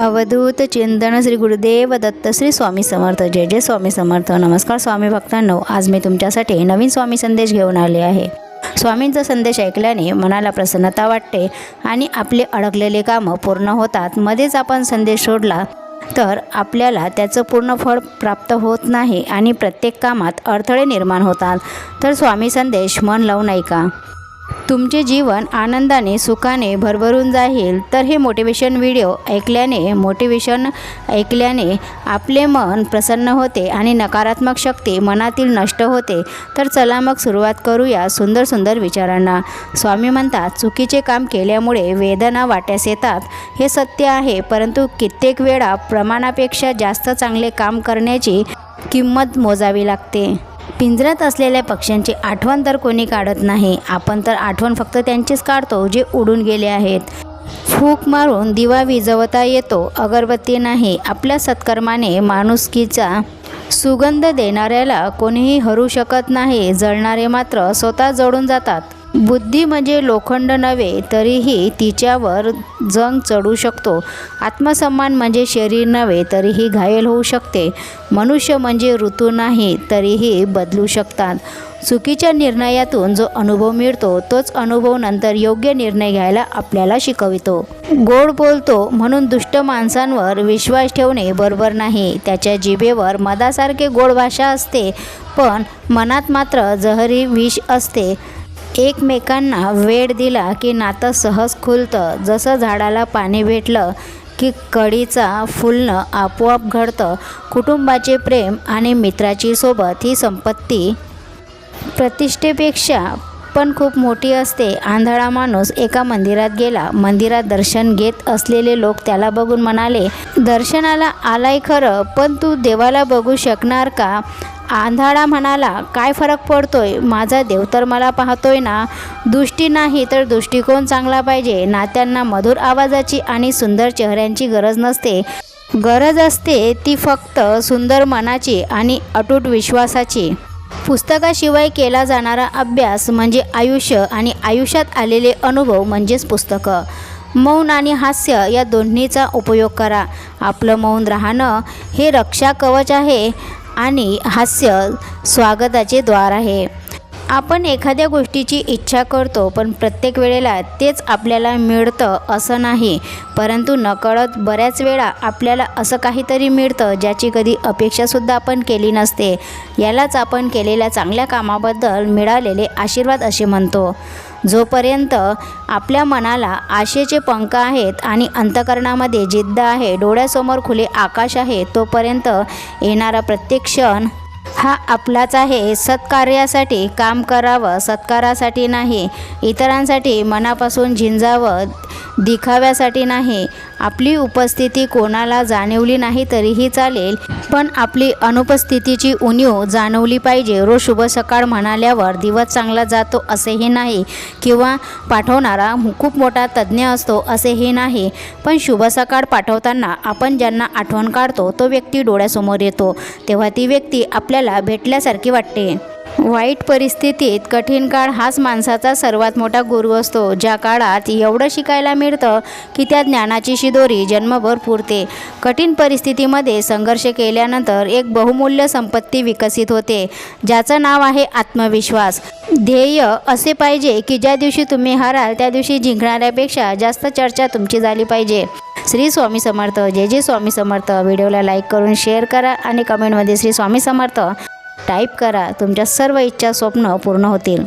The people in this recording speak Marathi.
अवधूत चिंतन श्री गुरुदेव दत्त श्री स्वामी समर्थ. जय जय स्वामी समर्थ. नमस्कार स्वामी भक्तांनो आज मी तुमच्यासाठी नवीन स्वामी संदेश घेऊन आले आहे. स्वामींचा संदेश ऐकल्याने मनाला प्रसन्नता वाटते आणि आपले अडकलेले कामं पूर्ण होतात. मध्येच आपण संदेश सोडला तर आपल्याला त्याचं पूर्ण फळ प्राप्त होत नाही आणि प्रत्येक कामात अडथळे निर्माण होतात. तर स्वामी संदेश मन लावून ऐका. तुमचे जीवन आनंदाने सुखाने भरभरून जाईल. तर हे मोटिवेशन व्हिडिओ ऐकल्याने मोटिवेशन ऐकल्याने आपले मन प्रसन्न होते आणि नकारात्मक शक्ती मनातील नष्ट होते. तर चला मग सुरुवात करूया सुंदर सुंदर विचारांना. स्वामी म्हणतात चुकीचे काम केल्यामुळे वेदना वाट्यास येतात. हे सत्य आहे परंतु कित्येक वेळा प्रमाणापेक्षा जास्त चांगले काम करण्याची किंमत मोजावी लागते. पिंजऱ्यात असलेल्या पक्ष्यांची आठवण तर कोणी काढत नाही. आपण तर आठवण फक्त त्यांचीच काढतो जे उडून गेले आहेत. फूक मारून दिवा विजवता येतो अगरबत्ती नाही. आपल्या सत्कर्माने माणुसकीचा सुगंध देणाऱ्याला कोणीही हरू शकत नाही. जळणारे मात्र स्वतः जळून जातात. बुद्धी म्हणजे लोखंड नव्हे तरीही तिच्यावर जंग चढू शकतो. आत्मसन्मान म्हणजे शरीर नव्हे तरीही घायल होऊ शकते. मनुष्य म्हणजे ऋतू नाही तरीही बदलू शकतात. चुकीच्या निर्णयातून जो अनुभव मिळतो तोच अनुभव नंतर योग्य निर्णय घ्यायला आपल्याला शिकवितो. गोड बोलतो म्हणून दुष्ट माणसांवर विश्वास ठेवणे बरोबर नाही. त्याच्या जिभेवर मदासारखे गोड भाषा असते पण मनात मात्र जहरी विष असते. एकमेकांना वेळ दिला की नातं सहज खुलतं. जसं झाडाला पाणी भेटलं की कळीचा फुलणं आपोआप घडतं. कुटुंबाचे प्रेम आणि मित्राची सोबत ही संपत्ती प्रतिष्ठेपेक्षा पण खूप मोठी असते. आंधळा माणूस एका मंदिरात गेला. मंदिरात दर्शन घेत असलेले लोक त्याला बघून म्हणाले दर्शनाला आलाय खरं पण तू देवाला बघू शकणार का? आंधळा म्हणाला काय फरक पडतोय? माझा देव तर मला पाहतोय ना. दृष्टी नाही तर दृष्टिकोन चांगला पाहिजे. नात्यांना मधुर आवाजाची आणि सुंदर चेहऱ्यांची गरज नसते. गरज असते ती फक्त सुंदर मनाची आणि अटूट विश्वासाची. पुस्तकाशिवाय केला जाणारा अभ्यास म्हणजे आयुष्य आणि आयुष्यात आलेले अनुभव म्हणजेच पुस्तकं. मौन आणि हास्य या दोन्हीचा उपयोग करा. आपलं मौन राहणं हे रक्षा कवच आहे. आणि हास्य स्वागताचे द्वार आहे. आपण एखाद्या गोष्टीची इच्छा करतो पण प्रत्येक वेळेला तेच आपल्याला मिळतं असं नाही. परंतु नकळत बऱ्याच वेळा आपल्याला असं काहीतरी मिळतं ज्याची कधी अपेक्षासुद्धा आपण केली नसते. यालाच आपण केलेल्या चांगल्या कामाबद्दल मिळालेले आशीर्वाद असे म्हणतो. जोपर्यंत आपल्या मनाला आशेचे पंख आहेत आणि अंतकरणामध्ये जिद्द आहे डोळ्यासमोर खुले आकाश आहे तोपर्यंत येणारा प्रत्येक क्षण हा आपलाच आहे. सत्कार्यासाठी काम करावं सत्कारासाठी नाही. इतरांसाठी मनापासून झिंजावं दिखाव्यासाठी नाही. आपली उपस्थिती कोणाला जाणवली नाही तरीही चालेल पण आपली अनुपस्थितीची उणीव जाणवली पाहिजे. रोज शुभ सकाळ म्हणाल्यावर दिवस चांगला जातो असेही नाही किंवा पाठवणारा खूप मोठा तज्ज्ञ असतो असेही नाही. पण शुभ सकाळ पाठवताना आपण ज्यांना आठवण काढतो तो व्यक्ती डोळ्यासमोर येतो. तेव्हा ती व्यक्ती आपल्याला भेटल्यासारखी वाटते. वाईट परिस्थितीत कठीण काळ हाच माणसाचा सर्वात मोठा गुरु असतो ज्या काळात एवढं शिकायला मिळतं की त्या ज्ञानाची शिदोरी जन्मभर पुरते कठीण परिस्थितीमध्ये संघर्ष केल्यानंतर एक बहुमूल्य संपत्ती विकसित होते ज्याचं नाव आहे आत्मविश्वास. ध्येय असे पाहिजे की ज्या दिवशी तुम्ही हाराल त्या दिवशी जिंकणाऱ्यापेक्षा जास्त चर्चा तुमची झाली पाहिजे. श्री स्वामी समर्थ. जय जय स्वामी समर्थ. व्हिडिओला लाईक करून शेअर करा आणि कमेंटमध्ये श्री स्वामी समर्थ. टाईप करा. तुमच्या सर्व इच्छा स्वप्न पूर्ण होतील.